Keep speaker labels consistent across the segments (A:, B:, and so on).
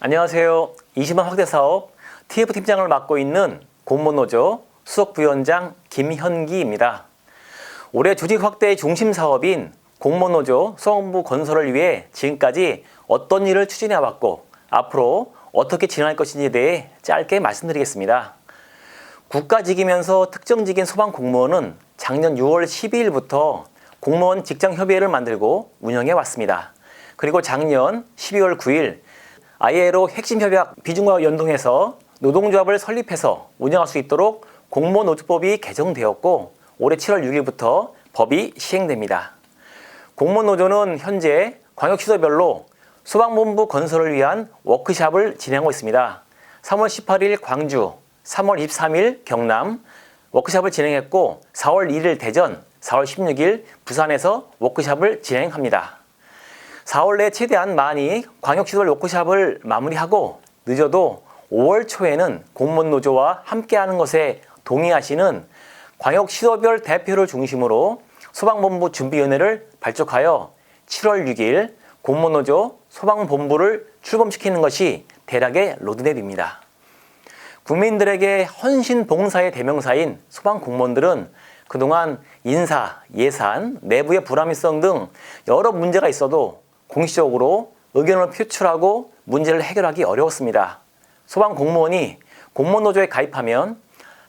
A: 안녕하세요. 20만 확대 사업 TF 팀장을 맡고 있는 공무노조 수석 부위원장 김현기입니다. 올해 조직 확대의 중심 사업인 공무노조 수험부 건설을 위해 지금까지 어떤 일을 추진해 왔고 앞으로 어떻게 진행할 것인지에 대해 짧게 말씀드리겠습니다. 국가직이면서 특정직인 소방 공무원은 작년 6월 12일부터 공무원 직장 협의회를 만들고 운영해 왔습니다. 그리고 작년 12월 9일 ILO 핵심 협약 비준과 연동해서 노동조합을 설립해서 운영할 수 있도록 공무원 노조법이 개정되었고 올해 7월 6일부터 법이 시행됩니다. 공무원 노조는 현재 광역시도별로 소방본부 건설을 위한 워크샵을 진행하고 있습니다. 3월 18일 광주, 3월 23일 경남 워크샵을 진행했고 4월 1일 대전, 4월 16일 부산에서 워크샵을 진행합니다. 4월 내 최대한 많이 광역시도별 워크샵을 마무리하고 늦어도 5월 초에는 공무원 노조와 함께하는 것에 동의하시는 광역시도별 대표를 중심으로 소방본부 준비위원회를 발족하여 7월 6일 공무원 노조 소방본부를 출범시키는 것이 대략의 로드맵입니다. 국민들에게 헌신 봉사의 대명사인 소방 공무원들은 그동안 인사, 예산, 내부의 불합리성 등 여러 문제가 있어도 공식적으로 의견을 표출하고 문제를 해결하기 어려웠습니다. 소방 공무원이 공무원 노조에 가입하면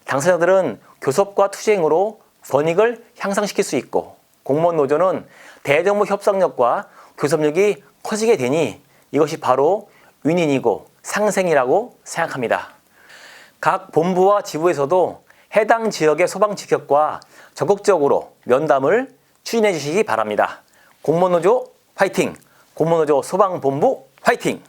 A: 당사자들은 교섭과 투쟁으로 권익을 향상시킬 수 있고 공무원 노조는 대정부 협상력과 교섭력이 커지게 되니 이것이 바로 윈윈이고 상생이라고 생각합니다. 각 본부와 지부에서도 해당 지역의 소방 직역과 적극적으로 면담을 추진해 주시기 바랍니다. 공무원 노조 화이팅! 공무원노조 소방본부 화이팅!